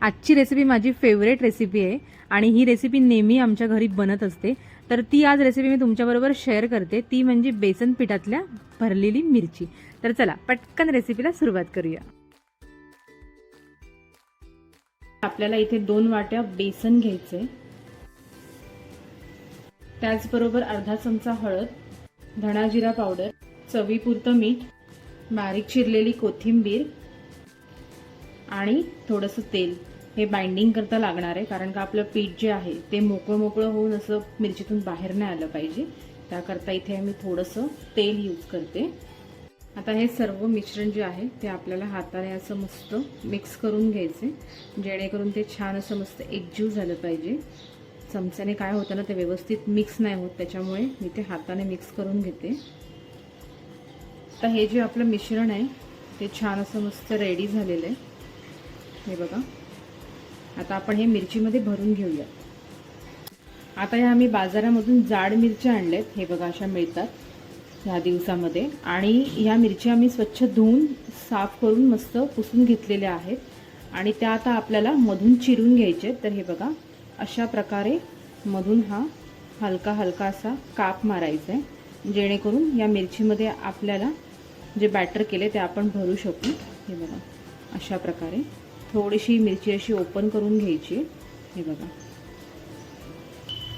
आजची रेसिपी माझी favourite recipe आहे. आणि ही रेसिपी नेहमी आमच्या घरी बनत असते. तर ती आज रेसिपी मी तुमच्याबरोबर शेअर करते. ती म्हणजे बेसन पिठातल्या भरलेली मिरची. तर चला पटकन रेसिपीला सुरुवात करूया. आपल्याला इथे दोन वाट्या बेसन घ्यायचे त्याचबरोबर अर्धा चमचा हळद धणा जिरा पावडर चवीपुरतं मीठ बारीक चिरलेली कोथिंबीर आणि थोडंसं तेल. हे बाइंडिंग करता लागणार आहे कारण का आपलं पीठ जे आहे ते मोकळं मोकळं होऊन असं मिरचीतून बाहेर नाही आलं पाहिजे. त्याकरता इथे मी थोडंसं तेल यूज करते. आता हे सर्व मिश्रण जे आहे ते आपल्याला हाताने असं मस्त मिक्स करून घ्यायचे. जेणेकरून ते छान असं मस्त एकजीव झालं पाहिजे. चमच्याने काय होतं ना ते व्यवस्थित मिक्स नाही होत त्याच्यामुळे मी ते हाताने मिक्स करून घेते. तर हे जे आपलं मिश्रण आहे ते छान असं मस्त रेडी झालेलं आहे. हे बघा. आता आपण हे मिरचीमध्ये भरून घेऊया. आता ह्या आम्ही बाजारामधून जाड मिरच्या आणल्यात. हे बघा अशा मिळतात ह्या दिवसामध्ये. आणि ह्या मिरच्या आम्ही स्वच्छ धुवून साफ करून मस्त पुसून घेतलेल्या आहेत. आणि त्या आता आपल्याला मधून चिरून घ्यायचे तर हे बघा अशा प्रकारे मधून हा हलका हलका असा काप मारायचा आहे. जेणेकरून या मिरचीमध्ये आपल्याला जे बॅटर केले ते आपण भरू शकू. हे बघा अशा प्रकारे. थोडीशी मिरची अशी ओपन करून घ्यायची. हे बघा.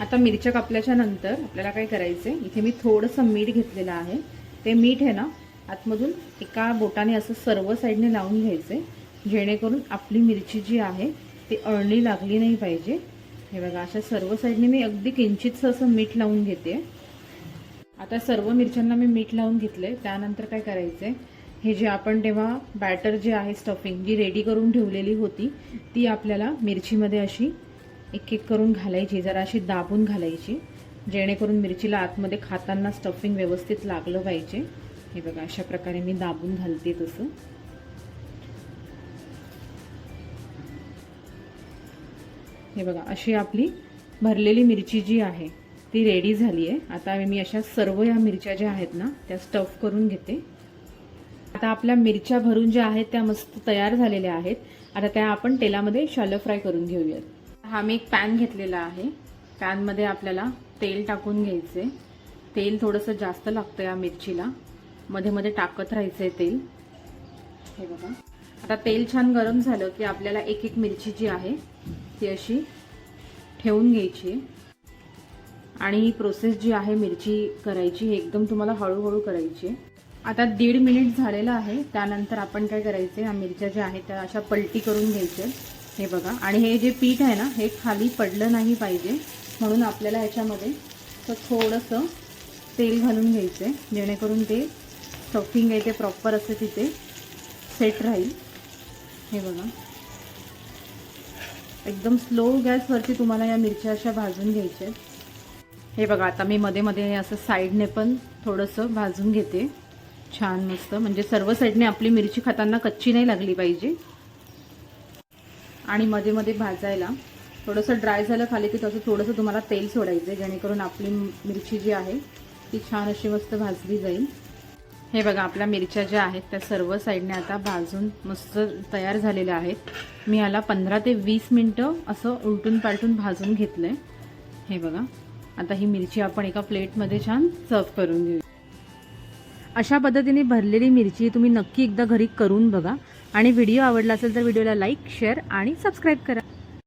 आता मिरच्या कापल्याच्या नंतर आपल्याला काय करायचं आहे इथे मी थोडंसं मीठ घेतलेलं आहे. ते मीठ आहे ना आतमधून एका बोटाने असं सर्व साईडने लावून घ्यायचं आहे जेणेकरून आपली मिरची जी आहे ती अळणी लागली नाही पाहिजे. हे बघा अशा सर्व साईडने मी अगदी किंचितचं असं मीठ लावून घेते. आता सर्व मिरच्यांना मी मीठ लावून घेतलंय. त्यानंतर काय करायचं आहे हे जे आपण तेव्हा बॅटर जे आहे स्टफिंग जी रेडी करून ठेवलेली होती ती आपल्याला मिरचीमध्ये अशी एक एक करून घालायची जरा अशी दाबून घालायची जेणेकरून मिरचीला आतमध्ये खाताना स्टफिंग व्यवस्थित लागलं पाहिजे. हे बघा अशा प्रकारे मी दाबून घालते तसं. हे बघा अशी आपली भरलेली मिरची जी आहे ती रेडी झाली आहे आता मी अशा सर्व या मिरच्या ज्या आहेत ना त्या स्टफ करून घेते. आता आपल्या मिरच्या भरून ज्या आहेत त्या मस्त तयार झालेल्या आहेत. आता त्या आपण तेलामध्ये शालो फ्राय करून घेऊयात. हा मी एक पॅन घेतलेला आहे. पॅनमध्ये आपल्याला तेल टाकून घ्यायचे तेल थोडंसं जास्त लागतं या मिरचीला. मध्ये मध्ये टाकत राहायचं आहे तेल. हे बघा. आता तेल छान गरम झालं की आपल्याला एक एक मिरची जी आहे ती अशी ठेवून घ्यायची आणि ही प्रोसेस जी आहे मिरची करायची ही एकदम तुम्हाला हळूहळू करायची आहे. आता दीड मिनिट झालेलं आहे. त्यानंतर आपण काय करायचं या मिरच्या ज्या आहेत त्या अशा पलटी करून घ्यायच्या हे बघा. आणि हे जे पीठ आहे ना हे खाली पडलं नाही पाहिजे. म्हणून आपल्याला ह्याच्यामध्ये तर थोडंसं तेल घालून घ्यायचं आहे जेणेकरून ते स्टफिंग आहे ते प्रॉपर असं तिथे सेट राहील. हे बघा. एकदम स्लो गॅसवरती तुम्हाला या मिरच्या अशा भाजून घ्यायच्या आहेत. हे बघा आता मी मध्ये मध्ये असं साईडने पण थोडंसं भाजून घेते. छान मस्त. म्हणजे सर्व साईडने आपली मिरची खाताना कच्ची नाही लागली पाहिजे. आणि मध्ये मध्ये भाजायला थोडंसं ड्राय झालं खाली की तसं थोडंसं तुम्हाला तेल सोडायचं जेणेकरून आपली मिरची जी आहे ती छान अशी मस्त भाजली जाईल. हे बघा आपल्या मिरच्या ज्या आहेत त्या सर्व साईडने आता भाजून मस्त तयार झालेल्या आहेत. मी याला पंधरा ते वीस मिनटं असं उलटून पालटून भाजून घेतलं आहे हे बघा आता ही मिरची आपण एका प्लेटमध्ये छान सर्व करून घेऊ अशा पद्धतीने भरलेली मिरची तुम्ही नक्की एकदा घरी करून बघा. आणि व्हिडिओ आवडला असेल तर व्हिडिओला लाईक शेअर आणि सबस्क्राईब करा.